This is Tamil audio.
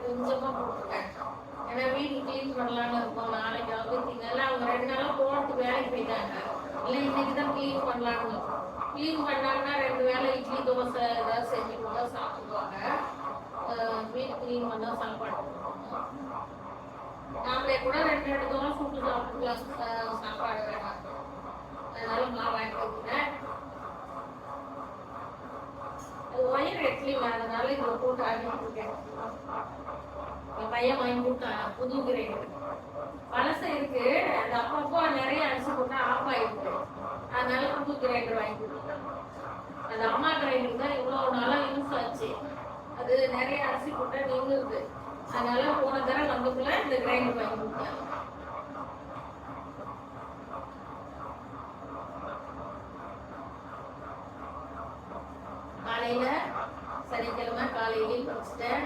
கொஞ்சமா போட்டுருக்கேன் ஏன்னா வீடு க்ளீன் பண்ணலான்னு இருக்கோம். நாளைக்கு அவத்திங்கெல்லாம் அவங்க ரெண்டு நாளாக போட்டு வேலைக்கு போயிட்டாங்க. இல்லை இன்னைக்கு தான் க்ளீன் பண்ணலான்னு க்ளீன் பண்ணாங்கன்னா ரெண்டு வேலை இட்லி தோசை ஏதாவது செஞ்சு செஞ்சுக்குவாங்க சாப்பிடுவாங்க. அஹ் வீடு க்ளீன் பண்ணால் சாப்பாடு நாமளே கூட ரெண்டு ரெண்டு தோசை சுட்டு சாப்பிட்டுக்கலாம் சாப்பாடு வேணாம். அதனால நான் வாங்கி வந்துட்டேன் அது ஒயர் எட்லி அதனால இதில் போட்டு ஆகிட்டு இருக்கேன். பையன் வாங்கி கொடுத்தான் புது கிரைண்டர் பழசு இருக்கு. அது அப்பப்போ நிறைய அரிசி போட்டா ஆஃப் ஆயிருக்கு அதனால புது கிரைண்டர் வாங்கி கொடுத்தான். அது அம்மா கிரைண்டர் தான் இவ்வளோ நாளா யூஸ் ஆச்சு. அது நிறைய அரிசி போட்டா நின்றுது. அதனால போன தடவை வந்தக்குள்ள இந்த கிரைண்டர் வாங்கி கொடுத்தாங்க காலையில சனிக்கிழமை காலையிலையும் படிச்சுட்டேன்